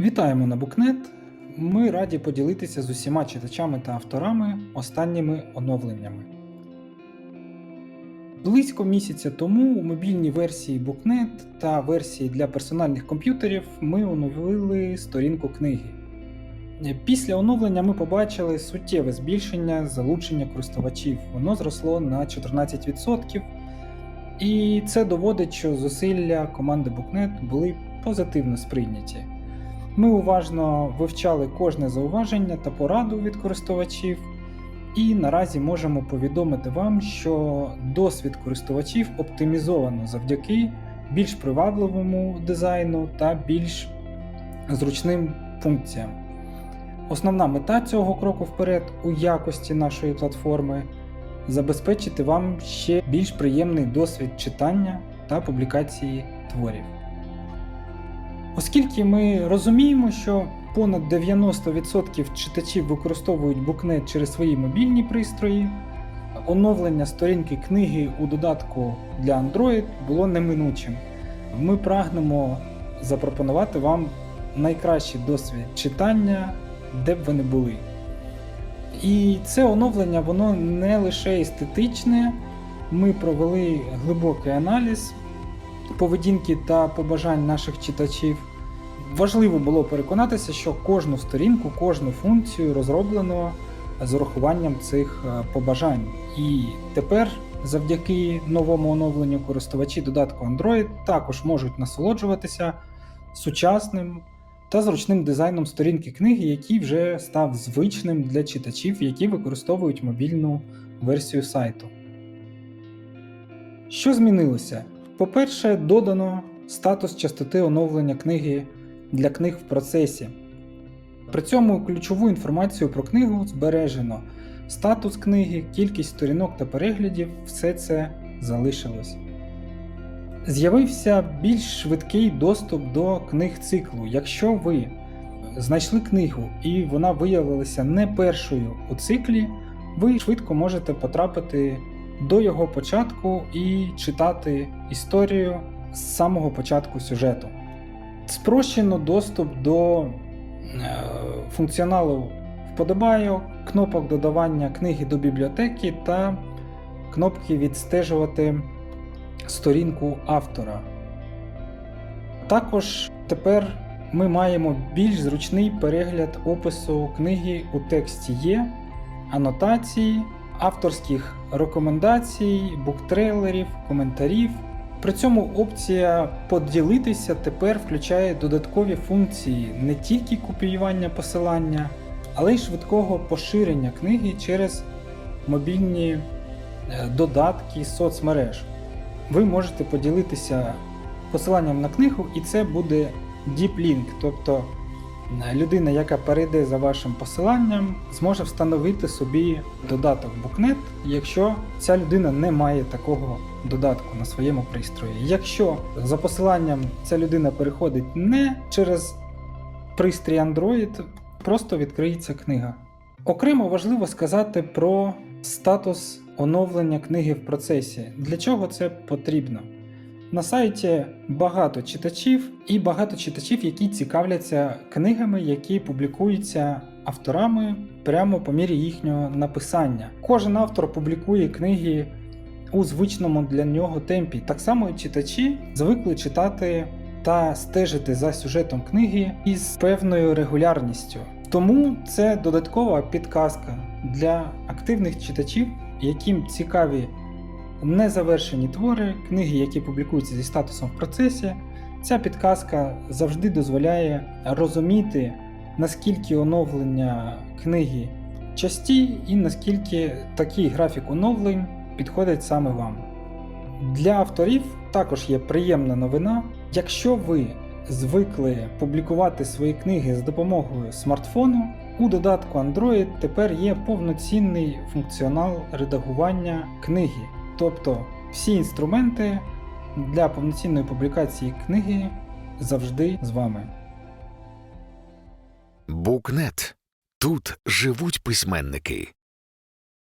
Вітаємо на Букнет. Ми раді поділитися з усіма читачами та авторами останніми оновленнями. Близько місяця тому у мобільній версії Букнет та версії для персональних комп'ютерів ми оновили сторінку книги. Після оновлення ми побачили суттєве збільшення залучення користувачів. Воно зросло на 14%. І це доводить, що зусилля команди Букнет були позитивно сприйняті. Ми уважно вивчали кожне зауваження та пораду від користувачів, і наразі можемо повідомити вам, що досвід користувачів оптимізовано завдяки більш привабливому дизайну та більш зручним функціям. Основна мета цього кроку вперед у якості нашої платформи забезпечити вам ще більш приємний досвід читання та публікації творів. Оскільки ми розуміємо, що понад 90% читачів використовують букнет через свої мобільні пристрої, оновлення сторінки книги у додатку для Android було неминучим. Ми прагнемо запропонувати вам найкращий досвід читання, де б ви не були. І це оновлення воно не лише естетичне. Ми провели глибокий аналіз поведінки та побажань наших читачів. Важливо було переконатися, що кожну сторінку, кожну функцію розроблено з урахуванням цих е, побажань. І тепер, завдяки новому оновленню, користувачі додатку Android також можуть насолоджуватися сучасним та зручним дизайном сторінки книги, який вже став звичним для читачів, які використовують мобільну версію сайту. Що змінилося? По-перше, додано статус частоти оновлення книги для книг в процесі. При цьому ключову інформацію про книгу збережено. Статус книги, кількість сторінок та переглядів все це залишилось. З'явився більш швидкий доступ до книг циклу. Якщо ви знайшли книгу і вона виявилася не першою у циклі, ви швидко можете потрапити до його початку і читати історію з самого початку сюжету. Спрощено доступ до е, функціоналу вподобайок, кнопок додавання книги до бібліотеки та кнопки відстежувати сторінку автора. Також тепер ми маємо більш зручний перегляд опису книги у тексті є, анотації, авторських рекомендацій, буктрейлерів, коментарів. При цьому опція поділитися тепер включає додаткові функції не тільки копіювання посилання, але й швидкого поширення книги через мобільні е, додатки соцмереж. Ви можете поділитися посиланням на книгу, і це буде Deep тобто людина, яка перейде за вашим посиланням, зможе встановити собі додаток Booknet, якщо ця людина не має такого додатку на своєму пристрої. Якщо за посиланням ця людина переходить не через пристрій Android, просто відкриється книга. Окремо важливо сказати про статус оновлення книги в процесі. Для чого це потрібно? На сайті багато читачів і багато читачів, які цікавляться книгами, які публікуються авторами прямо по мірі їхнього написання. Кожен автор публікує книги у звичному для нього темпі. Так само і читачі звикли читати та стежити за сюжетом книги із певною регулярністю. Тому це додаткова підказка для активних читачів, яким цікаві незавершені твори, книги, які публікуються зі статусом в процесі. Ця підказка завжди дозволяє розуміти, наскільки оновлення книги часті і наскільки такий графік оновлень підходить саме вам. Для авторів також є приємна новина. Якщо ви звикли публікувати свої книги з допомогою смартфону, у додатку Android тепер є повноцінний функціонал редагування книги. Тобто всі інструменти для повноцінної публікації книги завжди з вами. Букнет. Тут живуть письменники.